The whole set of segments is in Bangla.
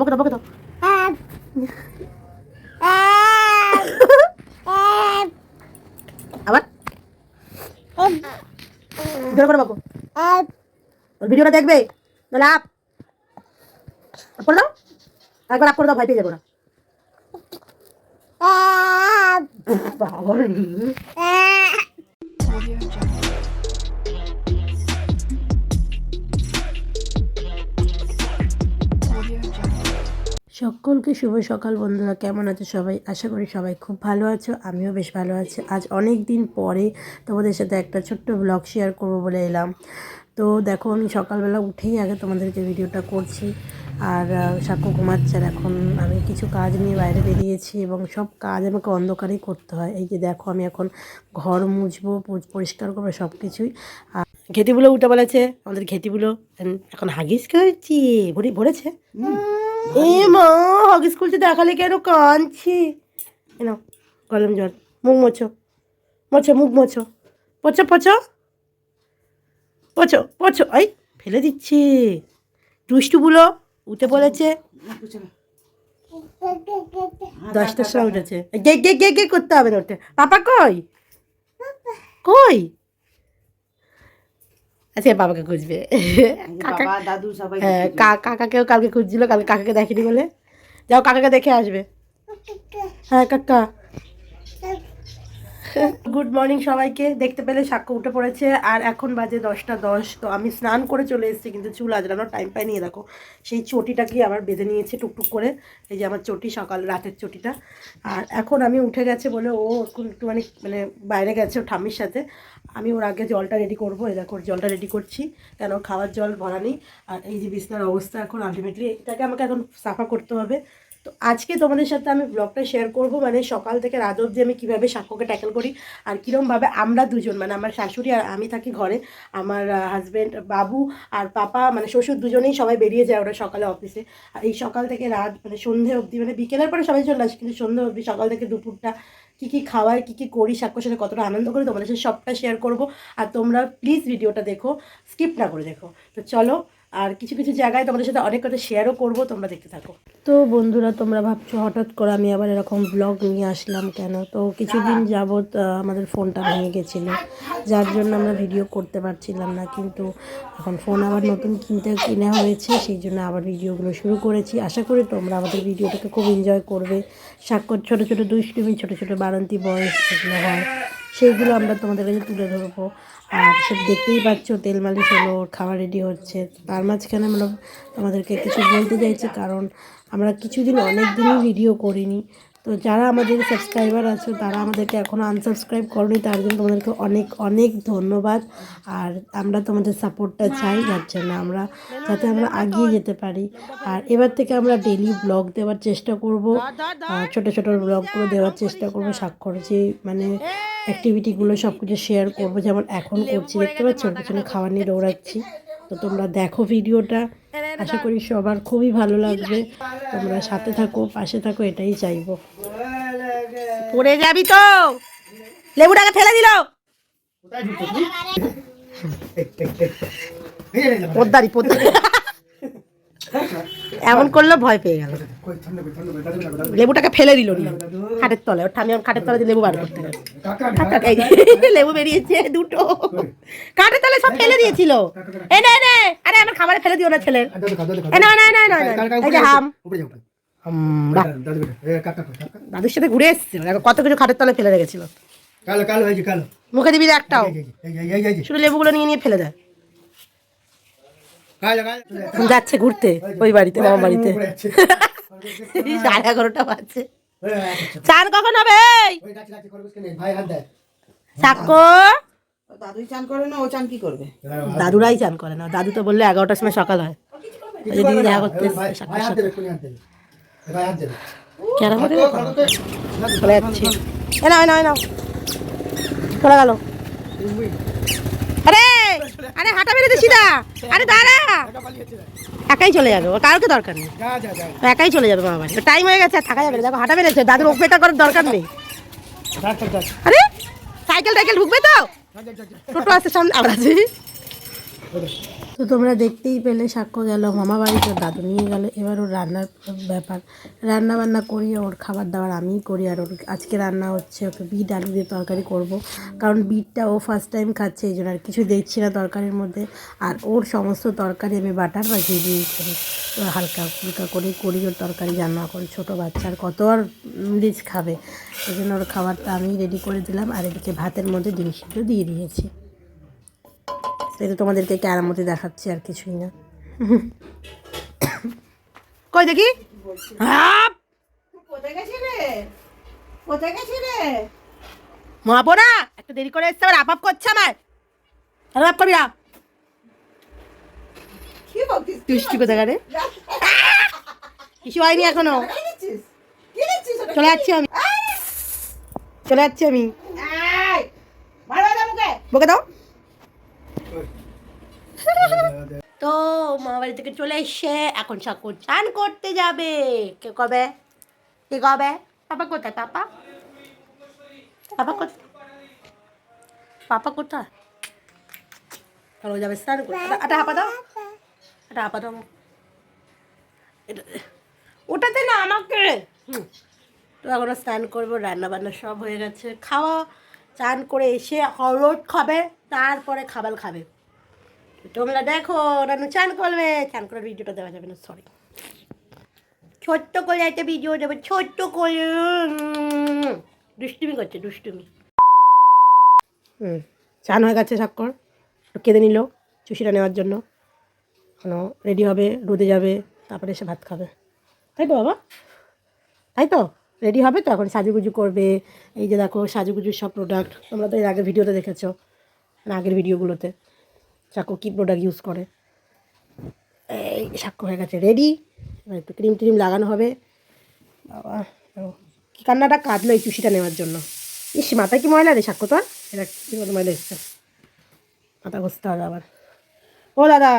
বকে দাও। বকে দাও আবার? জোরে করে বকো ওর ভিডিওটা দেখবে? নাহলে আপ। করে দাও। একবার আপ করে দাও ভয় পেয়ে যাব না। বাবা। সকলকে শুভ সকাল বন্ধুরা, কেমন আছো সবাই? আশা করি সবাই খুব ভালো আছো, আমিও বেশ ভালো আছি। আজ অনেক দিন পরে তোমাদের সাথে একটা ছোট্ট ব্লগ শেয়ার করব বলে এলাম। তো দেখো, আমি সকালবেলা উঠেই আগে তোমাদেরকে ভিডিওটা করছি। আর সাক্ষ্য ঘুমাচ্ছে এখন। আমি কিছু কাজ নিয়ে বাইরে বেরিয়েছি এবং সব কাজ আমাকে অন্ধকারেই করতে হয়। এই যে দেখো, আমি এখন ঘর মুছবো পরিষ্কার করব সব কিছুই আর ঘেটিগুলো উঠে বলেছে আমাদের ঘেটিগুলো এখন হাগিস করেছি ভরি, ভরেছে। এ মা হগিস খুলছে দেখালে কেন কাঁদছি? এনো গরম জল, মুখ মোছো মোছো, মুখ মোছো পচো পচো পচো পচো এই ফেলে দিচ্ছে। দুষ্টুগুলো উঠে পড়েছে। দশটার সময় উঠেছে। গে গে গে গে করতে হবে না ওটা পাপা কই? কই? আচ্ছা বাবাকে খুঁজবে। কাকা দাদু সবাই হ্যাঁ কা- কাকাকেও কালকে খুঁজছিল কালকে কাকাকে দেখেনি বলে। যাও কাকাকে দেখে আসবে। হ্যাঁ কাকা। গুড মর্নিং সবাইকে। দেখতে পেলে সাক্ষ্য উঠে পড়েছে। আর এখন বাজে দশটা দশ তো আমি স্নান করে চলে এসেছি কিন্তু চুল আজরানোর টাইম পাইনি দেখো। সেই চটিটাকে আবার বেঁধে নিয়েছে টুকটুক করে? এই যে আমার চটি সকাল রাতের চটিটা। আর এখন আমি উঠে গেছে বলে ও এখন একটুখানি মানে বাইরে গেছে ও ঠাম্মির সাথে। আমি ওর আগে জলটা রেডি করব, এই দেখো জলটা রেডি করছি। কেন? খাওয়ার জল ভরা নেই। আর এই যে বিছনার অবস্থা এখন আলটিমেটলি এটাকে আমাকে এখন সাফা করতে হবে। তো আজকে তোমাদের সাথে আমি ব্লগটা শেয়ার করব মানে সকাল থেকে রাত অবধি আমি কীভাবে সাক্ষ্যকে ট্যাকেল করি আর কীরমভাবে আমরা দুজন মানে আমার শাশুড়ি আর আমি থাকি ঘরে, আমার হাজব্যান্ড বাবু আর পাপা মানে শ্বশুর দুজনেই সবাই বেরিয়ে যায় ওরা সকালে অফিসে আর এই সকাল থেকে রাত মানে সন্ধে অবধি মানে বিকেলের পরে সবাই চলে আসে, কিন্তু সন্ধে অবধি সকাল থেকে দুপুরটা কী কী খাওয়ার কী কী করি সাক্ষ্যর সাথে কতটা আনন্দ করি, তোমাদের সাথে সবটা শেয়ার করব। আর তোমরা প্লিজ ভিডিওটা দেখো স্কিপ না করে দেখো। তো চলো আর কিছু কিছু জায়গায় তোমাদের সাথে অনেক কথা শেয়ারও করব, তোমরা দেখতে থাকো। তো বন্ধুরা, তোমরা ভাবছ হঠাৎ করে আমি আবার এরকম ব্লগ নিয়ে আসলাম কেন? তো কিছুদিন যাবৎ আমাদের ফোনটা ভেঙে গেছিল, যার জন্য আমরা ভিডিও করতে পারছিলাম না, কিন্তু এখন ফোন আবার নতুন কিনতে, কিনে হয়েছে, সেই জন্য আবার ভিডিওগুলো শুরু করেছি। আশা করি তোমরা আমাদের ভিডিওটাকে খুব এনজয় করবে। স্বাক্ষর ছোটো ছোটো দুষ্টুমি, ছোটো ছোটো বাড়ন্তি বয়স যেগুলো হয়, সেইগুলো আমরা তোমাদের কাছে তুলে ধরবো। আর সব দেখতেই পাচ্ছ, তেল মালিশ হলো খাওয়া রেডি হচ্ছে। তার মাঝখানে আমরা আমাদেরকে কিছু বলতে চাইছি, কারণ আমরা কিছুদিন অনেক দিনই ভিডিও করিনি। তো যারা আমাদের সাবস্ক্রাইবার আছে, তারা আমাদেরকে এখনও আনসাবস্ক্রাইব করনি, তার জন্য তোমাদেরকে অনেক অনেক ধন্যবাদ। আর আমরা তোমাদের সাপোর্টটা চাই, যার জন্য আমরা, যাতে আমরা এগিয়ে যেতে পারি। আর এবার থেকে আমরা ডেলি ব্লগ দেওয়ার চেষ্টা করব। ছোটো ছোটো ব্লগগুলো দেওয়ার চেষ্টা করব স্বাক্ষর যে মানে অ্যাক্টিভিটিগুলো সব কিছু শেয়ার করব। যেমন এখন করছি দেখতে পাচ্ছ? ওর পেছনে খাবার নিয়ে দৌড়াচ্ছি। তো তোমরা দেখো ভিডিওটা। আশা করি সবার খুবই ভালো লাগবে। তোমরা সাথে থাকো পাশে থাকো এটাই চাইব। পড়ে যাবি তো! লেবুটাকে ফেলে দিল! পদ্মারি পদ্মারি এমন করলে ভয় পেয়ে গেল। লেবুটাকে ফেলে দিল নি। খাটের তলে ওর ঠামি খাটের তলে লেবু বার করতে লেবু বেরিয়েছে দুটো। কাঠের তলে সব ফেলে দিয়েছিল। এ নে নে আরে আমার খাবারে ফেলে দিও না ছেলের এ না না না এই যে হাম। দাদুর সাথে ঘুরে এসেছিল। কত কিছু খাটের তলে ফেলে রেখেছিল। কালো কালো হয়েছে কালো। মুখে দিবি একটাও। শুধু লেবুগুলো নিয়ে নিয়ে ফেলে দেয় যাচ্ছে ঘুরতে ওই বাড়িতে মামা বাড়িতে। সাড়ে এগারোটা বাজছে। চান কখন হবে? নে। সাক্ষ্য? দাদুই চান করে না ও চান কি করবে? দাদুরাই চান করে না দাদু তো বললে এগারোটার সময় সকাল হয়। দিদি দেখা করতে। কেন করে। চলে যাচ্ছি। এ না না না চলে গেল। আরে! আরে হাঁটা বেরোতে সিধা। আরে দাঁড়া। একাই চলে যাবে ওর কারোকে দরকার নেই। একাই চলে যাবে বাবা টাইম হয়ে গেছে থাকা যাবে দেখো হাঁটা বেড়েছে দাদুর অপেক্ষা করার দরকার নেই। আরে সাইকেল টাইকেল ঢুকবে তো। টোটো আসছে সামনে আবার আছে। তো তোমরা দেখতেই পেলে, সাক্ষ্য গেল, মামা বাড়িতে দাদু নিয়ে গেল। এবার ওর রান্নার ব্যাপার। রান্না বান্না করি, ওর খাবার দাবার আমিই করি, আর ওর আজকে রান্না হচ্ছে ওকে বিট আলু দিয়ে তরকারি করব। কারণ বিটটা ও ফার্স্ট টাইম খাচ্ছে, এই জন্য আর কিছু দেখছি না তরকারির মধ্যে। আর ওর সমস্ত তরকারি আমি বাটার বা ঘি দিয়েই করি। হালকা ফুলকা করে করি ওর তরকারি রান্না করি ছোটো বাচ্চার কত আর রিচ খাবে। এই জন্য ওর খাবারটা আমি রেডি করে দিলাম, আর এদিকে ভাতের মধ্যে ডিম সিদ্ধ দিয়ে দিয়েছি। সেটা তোমাদেরকে ক্যারার মধ্যে দেখাচ্ছি আর কিছুই না। কই দেখি? রে? রে? মহাপো না একটু দেরি করে এসছে আবার আপাপ করছে আমার আর আপ করবি না। তুষ্টি কোথায় গাড়ে কিছু হয়নি এখনও? চলে যাচ্ছি আমি। চলে যাচ্ছি আমি। বকে দাও। তো মা বাড়ি থেকে চলে এসে এখন সাকুর চান করতে যাবে। কে কবে? কে কবে? পাপা কোথায়? পাপা? পাপা কোথায়? পাপা কোথায়? চলো যাবে স্নান করতে। এটা- হাঁপা দাও। এটা হাঁপা দাও। ওটাতে না আমাকে তো এখন স্নান করব রান্না বান্না সব হয়ে গেছে। খাওয়া, চান করে এসে হলুদ খাবে, তারপরে খাবার খাবে। তোমরা দেখো রান্না চান করবে। চান করার ভিডিওটা দেওয়া যাবে না সরি ছোট্ট করে একটা ভিডিও দেবে, ছোট্ট করে। দুষ্টুমি করছে, দুষ্টুমি। হুম, চান হয়ে গেছে স্বাক্ষর কেঁদে নিল চুষিটা নেওয়ার জন্য। এখনও রেডি হবে, রোদে যাবে, তারপরে এসে ভাত খাবে। তাই তো বাবা? তাই তো? রেডি হবে তো? এখন সাজুগুজু করবে। এই যে দেখো, সাজুগুজুর সব প্রোডাক্ট তোমরা তো এর আগের ভিডিওতে দেখেছ আগের ভিডিওগুলোতে। চাকু কী প্রোডাক্ট ইউজ করে? এই সাক্ষ্য হয়ে গেছে রেডি এবার একটু ক্রিম ট্রিম লাগানো হবে। বাবা কি কান্নাটা কাঁদলো এই চুষিটা নেওয়ার জন্য। ইস, মাথায় কি ময়লা রে সাক্ষ্য তোর? এটা কী মতো ময়লা এসছে? মাথা ঘষতে হবে আবার। ও দাদা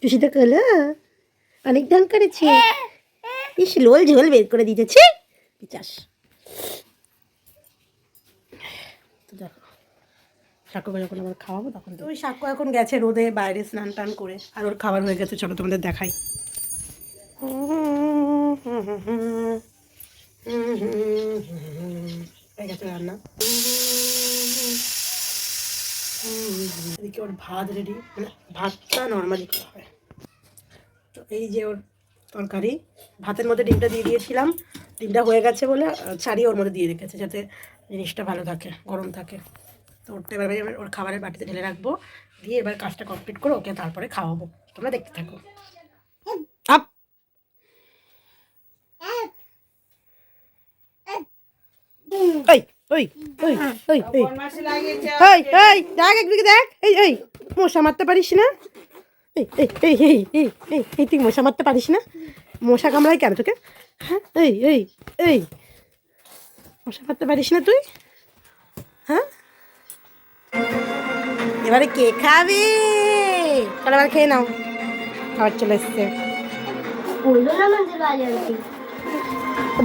চুষিতে কলো অনেক ঢং করেছে। ইস, লোল ঝোল বের করে দিতেছে তো দেখো সাক্ষ্যকে যখন আবার খাওয়াবো তখন ওই সাক্ষ্য এখন গেছে রোদে বাইরে স্নান টান করে। আর ওর খাবার হয়ে গেছে, চলো তোমাদের দেখাই। হয়ে গেছে রান্না। এদিকে ওর ভাত রেডি মানে ভাতটা নর্মালি হয়। তো এই যে ওর তরকারি, ভাতের মধ্যে ডিমটা দিয়ে দিয়েছিলাম। ডিমটা হয়ে গেছে বলে ছাড়িয়ে ওর মধ্যে দিয়ে রেখেছে, যাতে জিনিসটা ভালো থাকে, গরম থাকে। তো ওরটা এবার আমি ওর খাবারের বাটিতে ঢেলে রাখব দিয়ে এবার কাজটা কমপ্লিট করে ওকে তারপরে খাওয়াবো তোমরা দেখতে থাকো আপ ওই দেখ এই এই মশা মারতে পারিস না এই এই এই এই এই তুই মশা মারতে পারিস না মশা কামড়ায় কেন তোকে হ্যাঁ এই এই এই মশা মারতে পারিস না তুই হ্যাঁ এবারে কে খাবে? চলো এবার খেয়ে নাও। খাবার চলে এসছে।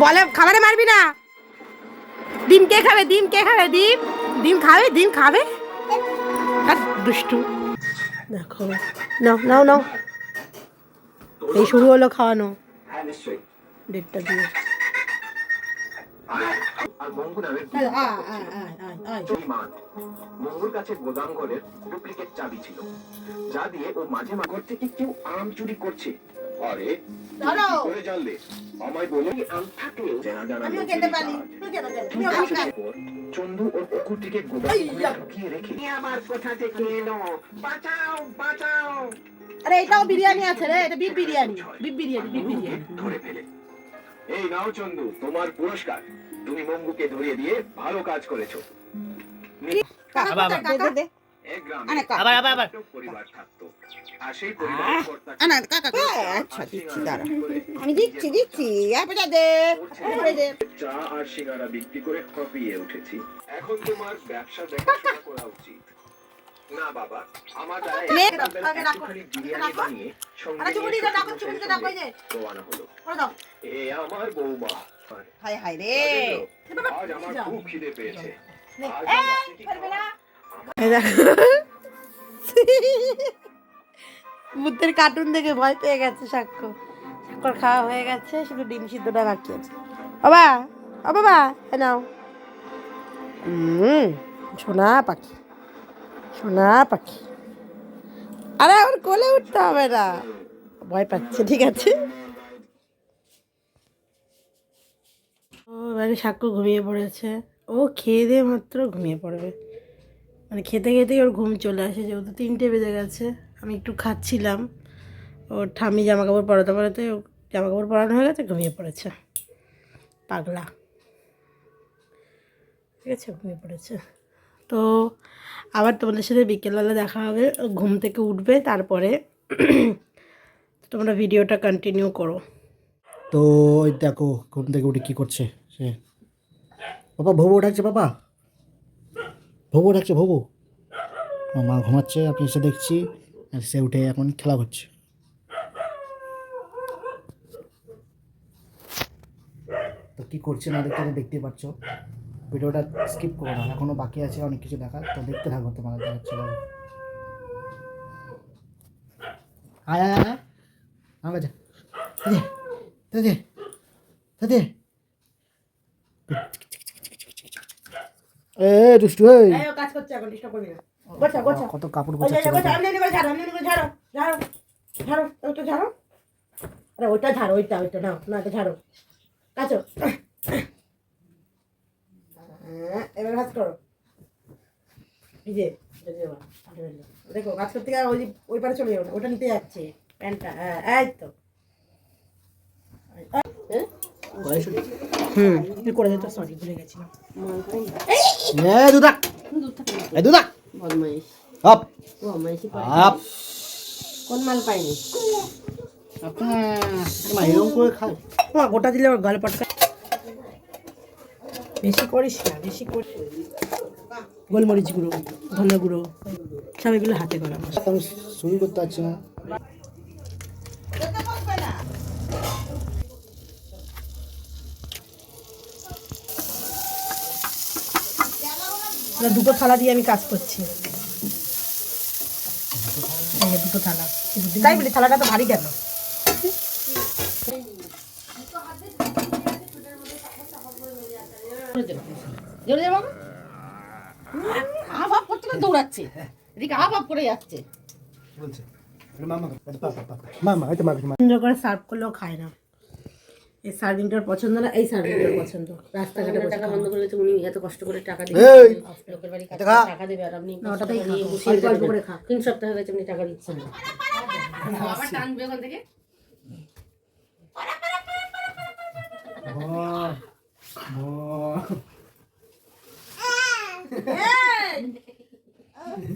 বলে, খাবারে মারবি না। ডিম কে খাবে? ডিম কে খাবে? ডিম? ডিম খাবে? ডিম খাবে? আর দুষ্টু। দেখো, নাও নাও নাও। এই শুরু হলো খাওয়ানো। ডেটটা দিয়ে। আর মঙ্গু নামের আয়, আয়, আয়, আয়, আয়, আয়। পরিমাণ মঙ্গুর কাছে গোদাম ঘরের ডুপ্লিকেট চাবি ছিল যা দিয়ে ও মাঝে মাঝে থেকে কেউ আম চুরি করছে। আরে করে জানলে? আমায় বলে। আম থাকলেও জানা জানা আমিও লোকেরই খেতে পারি কাজ। তুই কেন খেতে? দুই তুইও খাবি। বছরের পর চন্দু ওর পুকুর গোদাম ঢুকিয়ে রেখে আমার কোথা থেকে এলো? বাঁচাও বাঁচাও! আরে এটাও বিরিয়ানি আছে রে এটা beef biryani beef biryani beef biryani. ধরে ফেলে। এই নাও চন্দু তোমার পুরস্কার। তুমি মঙ্গুকে ধরিয়ে দিয়ে ভালো কাজ করেছ। আবার আবার। আবার পরিবার থাকতো। আর সেই। আচ্ছা দিচ্ছি দাঁড়া। করে আমি দিচ্ছি দিচ্ছি। দে। দে। চা আর সিঙ্গারা বিক্রি করে কপিয়ে উঠেছি। এখন তোমার ব্যবসা দেখাশোনা করা উচিত। না বাবা আমার হলো। এ আমার বৌমা। হায় হায় রে। আজ আমার খুব খিদে পেয়েছে। ভূতের কার্টুন দেখে। ভয় পেয়ে গেছে সাক্ষ্য। সাক্ষর খাওয়া হয়ে গেছে শুধু ডিম সিদ্ধটা বাকি আছে। বাবা ও বাবা নাও। হুম সোনা পাখি। সোনা পাখি। আরে আমার কোলে উঠতে হবে না। ভয় পাচ্ছে, ঠিক আছে? ও, এবারে সাক্ষ্য ঘুমিয়ে পড়েছে। ও খেয়ে দিয়ে মাত্র ঘুমিয়ে পড়বে। মানে খেতে খেতেই ওর ঘুম চলে আসে, যেহেতু তিনটে বেজে গেছে। আমি একটু খাচ্ছিলাম। ওর ঠামি জামা কাপড় পরাতে পরাতে জামা কাপড় পরানো হয়ে গেছে, ঘুমিয়ে পড়েছে। পাগলা। ঠিক আছে, ঘুমিয়ে পড়েছে। তো আবার তোমাদের সাথে বিকেলবেলা দেখা হবে, ঘুম থেকে উঠবে, তারপরে তোমরা ভিডিওটা কন্টিনিউ করো। তো ওই দেখো, ঘুম থেকে উঠে কি করছে সে? বাবা, ভবু ডাকছে, বাবা। ভবু ডাকছে, ভবু। মা ঘুমাচ্ছে আপনি এসে দেখছি, আর সে উঠে এখন খেলা করছে। তো কী করছে না দেখতে দেখতে পাচ্ছ। ভিডিওটা স্কিপ করো না এখনও বাকি আছে অনেক কিছু দেখা তো দেখতে থাকো তোমার দেখাচ্ছে আয় আয় আয় আমার যা দাদে দাদে এ দুষ্টু এই। এই কাজ করছে এখন ডিস্টার্ব করবি না। গোছা গোছা। কত কাপড় গোছাচ্ছে ঝাড়ো ঝাড়ো। আরে ওইটা ঝাড়ো ওইটা ওইটা নাও না এটা ঝাড়ো। হ্যাঁ, এবার কাজ করো। এই যে। দেখো কাজ করতে গিয়ে ওই ওই পারে চলে যাব না ওটা নিতে যাচ্ছে প্যান্টটা হ্যাঁ এই তো। হুম। করে দিত সরি ভুলে গেছিলাম। এ দুদা এ দুদা বদমাইশ। আপ। বদমাইশি করে কোন মাল পাইনি আপনার মা এরকম করে খায়। গোটা দিলে আমার গাল পটকা বেশি করিস না বেশি করিস। গোলমরিচ গুঁড়ো ধনে গুঁড়ো সব এগুলো হাতে করা আমি শুরু করতে পারছি না। দুটো থালা দিয়ে আমি কাজ করছি। দুটো থালা। তাই বলি থালাটা তো ভারী কেন? জোরে যাব আপ আপ করতে করে দৌড়াচ্ছে। এদিকে আপ আপ করে যাচ্ছে। বলছে মামা মামা হয়তো মামা। সুন্দর করে সার্ভ করলেও খায় না। এই সার্ভিংটার পছন্দ না এই সার্ভিংটার পছন্দ। রাস্তাঘাটে টাকা। বন্ধ করেছে উনি এত কষ্ট করে টাকা দেবে লোকের বাড়ি টাকা দেবে আর আপনি অল্প অল্প করে খা। তিন সপ্তাহ হয়ে গেছে আপনি টাকা দিচ্ছেন না। আবার টানবে ওখান থেকে।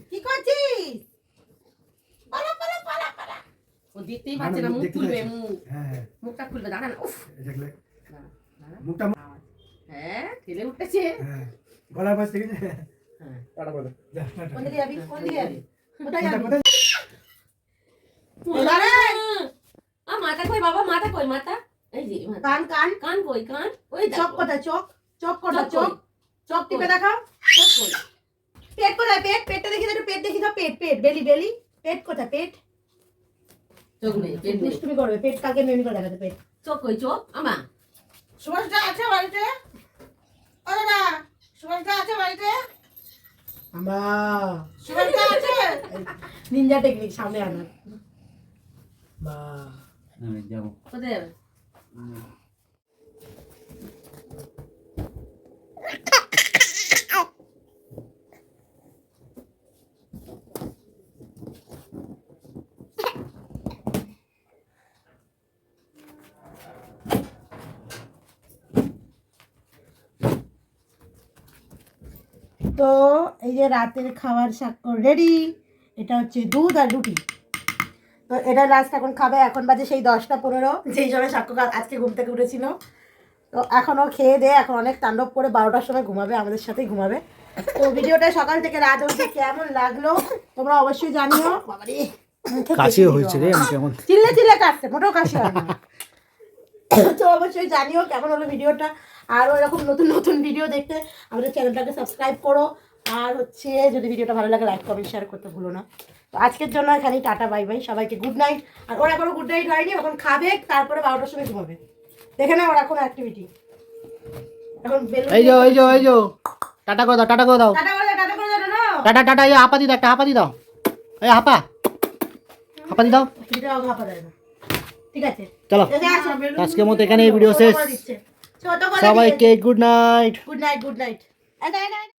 কি করছিস? ও দেখতেই পাচ্ছে না মুখ খুলবে। মুখ। হ্যাঁ মুখটা খুলবে দাঁড়ান উফ। দেখলে। দাঁড়া, দাঁড়া। মুখটা হ্যাঁ ঠেলে উঠেছে। হ্যাঁ। গলার পাশ থেকে হ্যাঁ। Tata tata. কোন দিকে যাবি? কোন দিকে যাবি? কোথায় যাবি? মাথা কই বাবা মাথা কই মাথা? এই যে। কান কান। কান কই কান? ওই। চোখ কোথায় চোখ? চোখ কোথায় চোখ চোখ? চোখ টিপে দেখাও। কই? পেট কোথায়? পেট? পেটটা দেখি একটু পেট দেখি দাও পেট পেট বেলি বেলি। পেট কোথায়? পেট? চোখ নেই পেট নেই। দুষ্টুমি করবে পেট কাকে মেমনি করে দেখাতে পেট। চোখ কই চোখ? আমা। সুভাষটা আছে বাড়িতে? ও দাদা সুভাষটা আছে বাড়িতে? আমা। সুভাষটা আছে? নিনজা টেকনিক সামনে মা। কোথায় যাবে? তো এই যে রাতের খাবার স্বাক্ষর রেডি এটা হচ্ছে দুধ আর রুটি। তো এটা লাস্ট এখন খাবে এখন বাজে সেই দশটা পনেরো যেই সময় সাক্ষ্য আজকে ঘুম থেকে উঠেছিল। তো এখনও খেয়ে দিয়ে এখন অনেক তাণ্ডব করে বারোটার সময় ঘুমাবে আমাদের সাথেই ঘুমাবে। তো ভিডিওটা সকাল থেকে রাত অবধি কেমন লাগল তোমরা অবশ্যই জানিও। কেটে হয়েছে রে আমি কেমন? চিল্লে চিল্লে কাটছে মোটেও কাশি হয় তো অবশ্যই জানিও কেমন হলো ভিডিওটা। আরও এরকম নতুন নতুন ভিডিও দেখতে আমাদের চ্যানেলটাকে সাবস্ক্রাইব করো। আর হচ্ছে যদি ভিডিওটা ভালো লাগে লাইক কমেন্ট শেয়ার করতে ভুলো না। তো আজকের জন্য এখানেই টাটা বাই বাই সবাইকে গুড নাইট আর ওরা এখনও গুড নাইট হয়নি এখন খাবে তারপরে বারোটার সময় ঘুমাবে। দেখে না ওরা এখন অ্যাক্টিভিটি এখন বেলুন এই যে এই যে এই যে। টাটা করে দাও টাটা করে দাও। টাটা করে দাও, টাটা করে দাও, টাটা। টাটা টাটা এই হাপা দি দাও একটা হাপা দি দাও এই দি। ঠিক আছে। চলো। আজকের মতো এখানে ভিডিও শেষ। ছোট করে দিচ্ছে ছোট করে সবাইকে good night good night good night